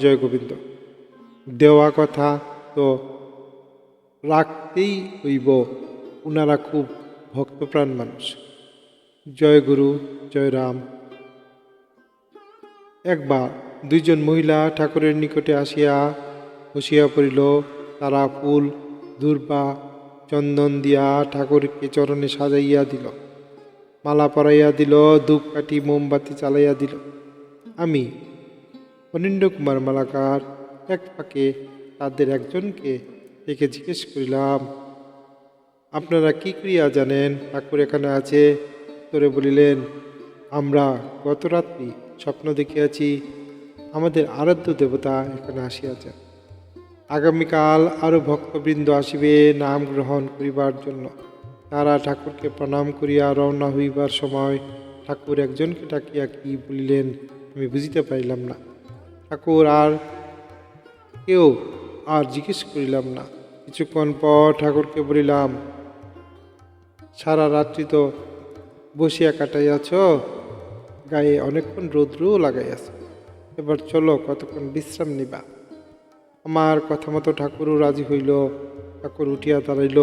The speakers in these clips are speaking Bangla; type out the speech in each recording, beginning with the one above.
জয় গোবিন্দ। দেওয়া কথা তো রাখতেই হইব, উনারা খুব ভক্তপ্রাণ মানুষ। জয় গুরু, জয় রাম। একবার দুইজন মহিলা ঠাকুরের নিকটে আসিয়া বসিয়া পড়িল, তারা ফুল, দুর্বা, চন্দন দিয়া ঠাকুরকে চরণে সাজাইয়া দিল। মালা পরাইয়া দিল, ধূপকাঠি, মোমবাতি চালাইয়া দিল। আমি অনিন্দ্য কুমার মালাকার এক ফাঁকে তাদের একজনকে ডেকে জিজ্ঞেস করিলাম, আপনারা কি ক্রিয়া জানেন? ঠাকুর এখানে আছে। তোরে বলিলেন, আমরা গত রাত্রি স্বপ্ন দেখিয়াছি, আমাদের আরাধ্য দেবতা এখানে আসিয়াছেন। আগামীকাল আরও ভক্তবৃন্দ আসিবে, নাম গ্রহণ করিবার জন্য। তারা ঠাকুরকে প্রণাম করিয়া রওনা হইবার সময় ঠাকুর একজনকে ডাকিয়া কি বলিলেন, আমি বুঝিতে পারিলাম না। ঠাকুর, আর কেউ আর জিজ্ঞেস করিলাম না। কিছুক্ষণ পর ঠাকুরকে বলিলাম, সারা রাত্রি তো বসিয়া কাটাইয়াছ, গায়ে অনেকক্ষণ রৌদ্রও লাগাইয়াছ। এবার চলো কতক্ষণ বিশ্রাম নিবা। আমার কথা মতো ঠাকুরও রাজি হইল। ঠাকুর উঠিয়া দাঁড়াইল।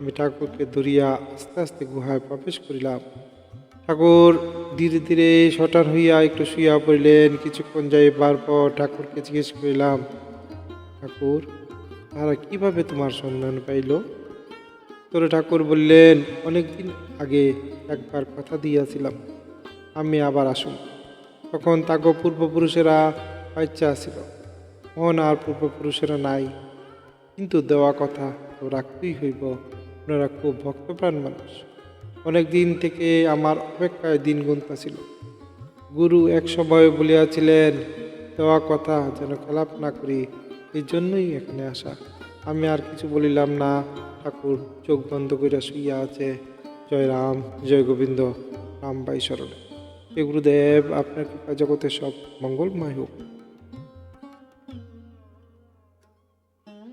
আমি ঠাকুরকে ধরিয়া আস্তে আস্তে গুহায় প্রবেশ করিলাম। ঠাকুর, ধীরে ধীরে সটান হইয়া একটু শুইয়া পড়িলেন। কিছুক্ষণ যাইবার পর ঠাকুরকে জিজ্ঞেস করিলাম, ঠাকুর তারা কীভাবে তোমার সন্ধান পাইল? তোরে ঠাকুর বললেন, অনেকদিন আগে একবার কথা দিয়াছিলাম, আমি আবার আসুন। তখন তাগো পূর্বপুরুষেরা বাচ্চা আসিল মন আর পূর্বপুরুষেরা নাই। কিন্তু দেওয়া কথা তো রাখতেই হইব, ওনারা খুব ভক্তপ্রাণ মানুষ। অনেক দিন থেকে আমার অপেক্ষায় দিন গুনতাছিল। গুরু এক সময় বলিয়াছিলেন, দেওয়া কথা যেন খেলাপ না করি, এই জন্যই এখানে আসা। আমি আর কিছু বলিলাম না, ঠাকুর চোখ বন্ধ করিয়া শুইয়া আছে। জয় রাম, জয় গোবিন্দ রামবাই শরণে। এ গুরুদেব, আপনার কৃপা জগতে সব মঙ্গলময় হোক।